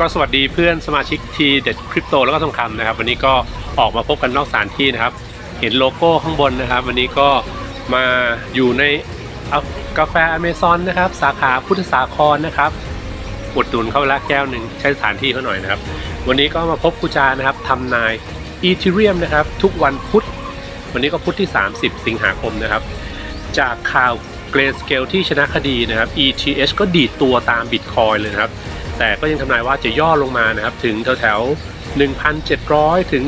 ก็สวัสดีเพื่อนสมาชิกทีเด็ดคริปโตแล้วก็ทองคำนะครับ วันนี้ก็ออกมาพบกันนอกสถานที่นะครับ เห็นโลโก้ข้างบนนะครับ วันนี้ก็มาอยู่ในกาแฟอเมซอนนะครับ สาขาพุทธสาครนะครับอุดหนุนเข้าไปละแก้วหนึ่งใช้สถานที่เขาหน่อยนะครับ วันนี้ก็มาพบกุจานะครับทำนายอีทีเรียมนะครับ ทุกวันพุธวันนี้ก็พุธที่ 30 สิงหาคมนะครับ จากข่าวเกรสเกลที่ชนะคดีนะครับ ETH ก็ดีดตัวตามบิตคอยเลยนะครับ แต่ก็ยังทำนายว่าจะย่อลงมานะครับถึงแถวแถวๆ1,700 ถึง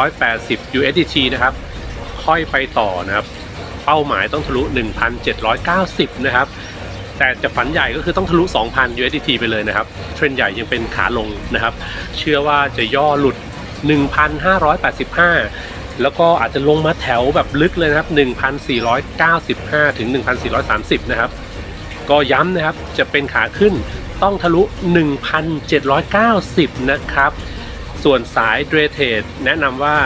1,680 USDT นะครับ ค่อยไปต่อนะครับ เป้าหมายต้องทะลุ 1,790 นะครับ แต่จะฝันใหญ่ก็คือต้องทะลุ 2,000 USDT ไปเลยนะครับ เทรนด์ใหญ่ยังเป็นขาลงนะครับ เชื่อว่าจะย่อหลุด 1,585 แล้วก็อาจจะลงมาแถวแบบลึกเลยนะครับ 1,495 ถึง 1,430 นะครับ ก็ย้ำนะครับ จะเป็นขาขึ้น ต้องทะลุ 1,790 นะครับ ส่วนสายเดรเทดแนะนำว่า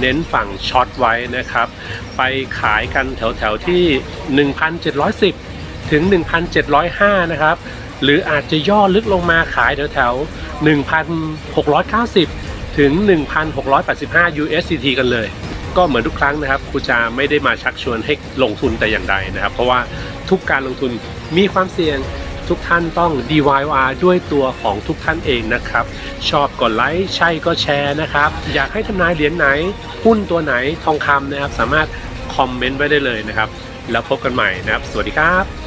เน้นฝั่งช็อตไว้นะครับ ไปขายกันแถวแถวๆที่ 1,710 ถึง 1,705 นะครับ หรืออาจจะย่อลึกลงมาขายแถวแถวๆ 1,690 ถึง 1,685 USDT กันเลย ก็เหมือนทุกครั้งนะครับครูจาไม่ได้มาชักชวนให้ลงทุนแต่อย่างใดนะครับ เพราะว่าทุกการลงทุนมีความเสี่ยง ทุกท่านต้อง DIYR ด้วยตัวของทุกท่านเองนะครับ ชอบกดไลค์ใช่ก็แชร์นะครับ อยากให้ทำนายเหรียญไหน หุ้นตัวไหนทองคำนะครับ สามารถคอมเมนต์ไว้ได้เลยนะครับ แล้วพบกันใหม่นะครับ สวัสดีครับ